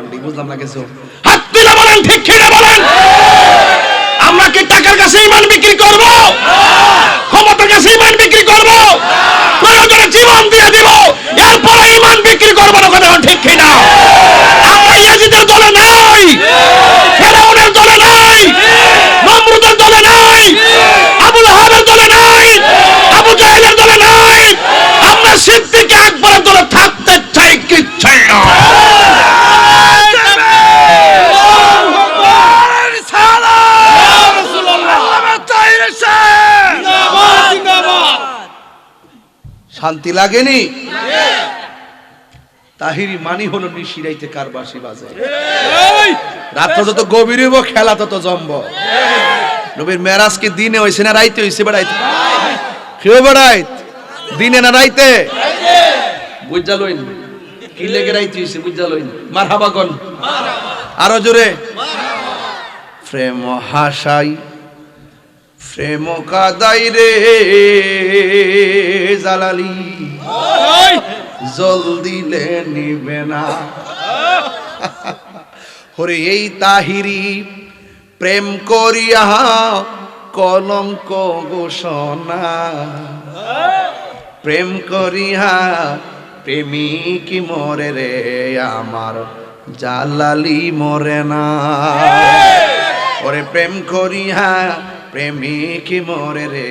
পান্ডি, বুঝলাম না কিছু। হাত তুলে বলেন, ঠিক কিনা বলেন? আমরা কি টাকার কাছে ইমান বিক্রি করব? ক্ষমতার কাছে ইমান বিক্রি করব? প্রয়োজনে জীবন দিয়ে দিব। এরপরে ইমান বিক্রি করব না কথা ঠিক কিনা? আমরা ইয়াজিদের দলে নাই, ফেরাউনের দলে নাই নমরুদের দলে নাই, আবুল হাবের দলে নাই, আবু জাহেলের দলে নাই। আমরা সিদ্দিক আকবরের দলে থাকতে চাই কি চাই না শান্তি লাগেনি? তাহিরি মানি হলো নিশিরাইতে কার বাসি বাজে রাত যত গভীর হইব খেলা তত জম্ব। নবীর মেরাজ কি দিনে হইছে না রাইতে হইছে বেড়াইতে? কেউ বেড়াইত? দিনে না রাইতে? বুঝা লইন। কি লেগে রাইতে হইছে বুঝা লইন। মার হাবা কন? আরও জোরে। প্রেম হাসাই প্রেম কাদাই রে জালালি। জল দিলে নিবে না। হরে এই তাহিরি প্রেম করিয়া কলঙ্ক ঘোষণা। প্রেম করিয়া প্রেমিক মরে রে আমার জালালি মরে না। ওরে প্রেম করিয়া প্রেমিক মরে রে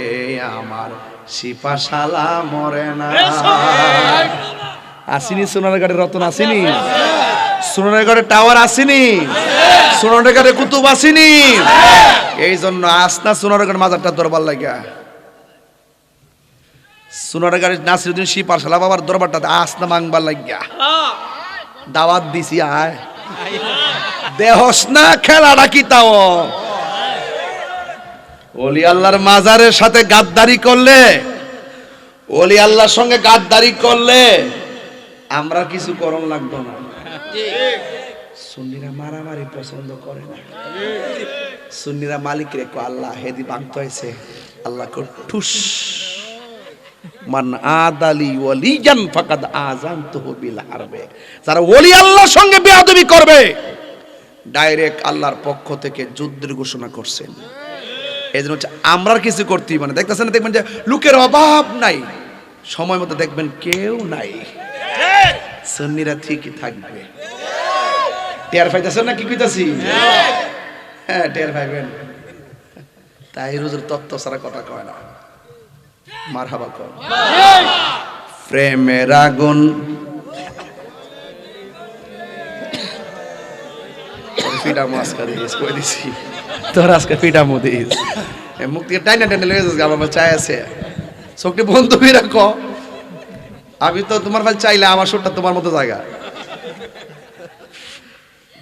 আমার সিপাশালা মরে না। আসিনি সোনারগাঁড়ে রতন আসিনি। সোনারগাঁড়ে টাওয়ার আসিনি। সোনারগাঁড়ে কুতুব আসিনি। এই জন্য আসনা সোনারগাঁড় মাজারটা দরবার লাগা সোনারগাঁড়ে নাসিরুদ্দিন শি পারশালা বাবার দরবারটাতে আসনা মাংবার লাগিয়া। দাওয়াত দিছি আয়। দেহস না খেলাটা কি তাও? ওলি আল্লাহর মাজারের সাথে গাদ্দারি করলে, ওলি আল্লাহর সঙ্গে গাদ্দারি করলে, আমরা কিছু করণ লাগতো না। সুন্নিরা মারামারি পছন্দ করে না। সুন্নিরা মালিক রে কো আল্লাহ হেদি বাংত হয়েছে। আল্লাহ ঠুস। মান আদালি ওয়ালিজান ফাকাদ আযানতুহু বিল হারবে যারা ওলি আল্লাহর সঙ্গে বেয়াদবি করবে, ডাইরেক্ট আল্লাহর পক্ষ থেকে যুদ্ধের ঘোষণা করছেন। এই জন্য হচ্ছে আমরা কিছু করতেই মানে দেখতেছেন না, দেখবেন যে লোকের অভাব নাই। সময় মতো দেখবেন কেউ নাই। সন্নিরা ঠিকই থাকবে। টের পাইতেছেন না কি কইতাছি? হ্যাঁ টের পাইবেন। তাই রোজের তত্ত্ব সারা কথা কয় না। মার হাবা কর প্রেমের আগুন। ফিটা মাস্কা দিস দিছি? তোর আজকে ফিটা মো দিস এ মুখ থেকে টাইনা টাইনা লেগে যাচ্ছে আমার চাই আছে। চোখটি বন্ধ আমি তো তোমার ভাই চাইলে আমার সুরটা তোমার মতো জায়গা।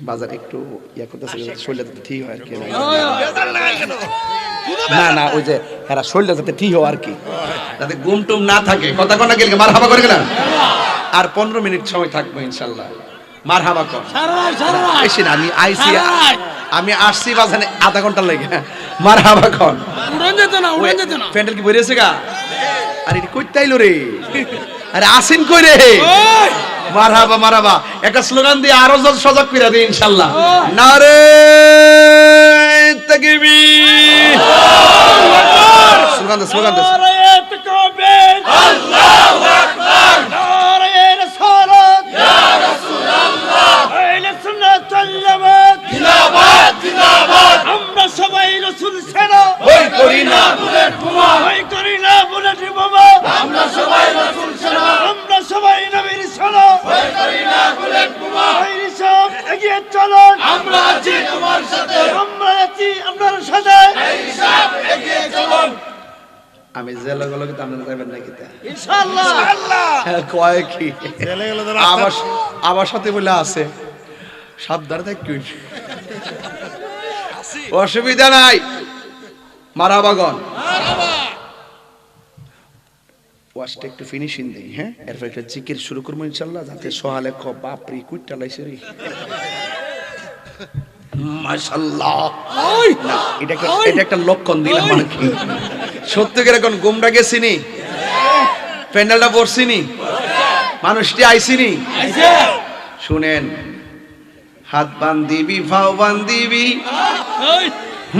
বাজার একটু ইয়া করতেছে শরীরটা যাতে ঠিক হয় আর কি না না ওই যে হ্যাঁ শরীরটা যাতে ঠিক হয় আর কি। যাতে ঘুম টুম না থাকে। কথা কনা গেলে মার হাবা করে গেলাম। আর পনেরো মিনিট সময় থাকব ইনশাল্লাহ। মার হাবা কর। এসে না আমি আইসি আমি আসছি বাজানে আধা ঘণ্টা লেগে। মার হাবা কর প্যান্ডেল কি বেরিয়েছে গা? আরে এটি কইতে আইলো রে। আরে আসেন কই রে? মারহাবা মারহাবা। একটা স্লোগান দিয়ে আরও জল সজাগ করে দিই ইনশাআল্লাহ নারে তাকবীর। স্লোগান দে স্লোগান দে। আল্লাহু আকবার নারায়ে রিসালাত ইয়া রাসূলুল্লাহ আহলে সুন্নাত ওয়াল জামাত জিন্দাবাদ জিন্দাবাদ আমরা সবাই রাসূল ছাড়া ওই করি না বুলেট বোমা ভয় করি না বুলেট বোমা আমরা সবাই রাসূল ছাড়া আমরা সবাই নবীর ছাড়া ভয় করি না বুলেট বোমা এই সব এগিয়ে চলুন আমরা আছি তোমার সাথে আমরা আছি আপনার সাথে আমি জেলা গেল কিন্তু আপনারা যাবেন নাকি হ্যাঁ, কয় কি? আমার আমার সাথে বলে আছে সাবধানে থাকি অসুবিধা নাই। মারাবাগন ওয়াশটা একটু ফিনিশিং দেই হ্যাঁ? এরপর একটা জিকির শুরু করব ইনশাল্লাহ যাতে সহালে ক বাপরি কুইটা লাইছে রে। মাশাল্লাহ না, এটা একটা লক্ষণ দিলাম মানে কি সত্যি করে এখন গুমরা গেছিনি? প্যান্ডেলটা পড়ছিনি মানুষটি আইসিনি শুনেন হাত বান্ধিবি ফাও বান্ধিবি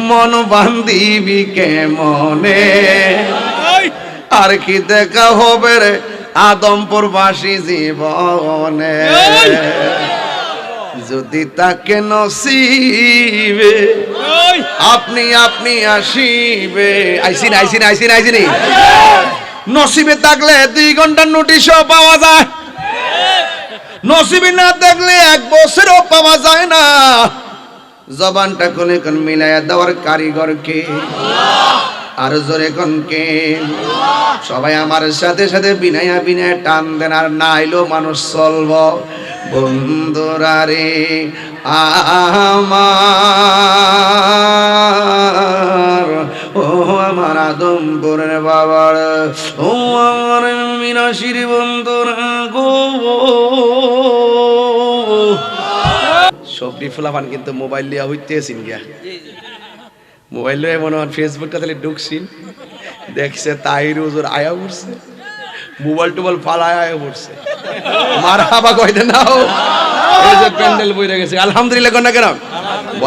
মন বান্ধিবি কেমনে? আর কি দেখা হবে রে আদমপুর বাসী জীবনে যদি তাকে নসিবে আপনি আপনি আসিবে। আইসিন আইসিন আইসিন আইসিনি। নসিবে থাকলে দুই ঘণ্টার নোটিশও পাওয়া যায়। নসিবে না থাকলে এক বছরও পাওয়া যায় না। জবানটা কোন কোন মিলাইয়া দেওয়ার কারিগর কে? আর জোরে কোন কে? সবাই আমার সাথে সাথে বিনায়া বিনায় টান দেন আর না আইলেও মানুষ চলব। বন্ধুরা রে আমার, ও আমার আদমপুরের বাবার, ও আমার মিনাশির বন্ধুরা গো। সবরি ফুলাফান কিন্তু মোবাইল লিয়া হইতেছেন গিয়া। মোবাইল লয়ে মনে হয় ফেসবুকটা তাহলে ঢুকছিন। দেখছে তাহির হুজুর আয়া উঠছে মোবাইল টোবাইল ফালায় আয়া পড়ছে। মার হাবা কইতে নাও। এই যে প্যান্ডেল বইরে গেছে। আলহামদুলিল্লাহ কন্যা কেন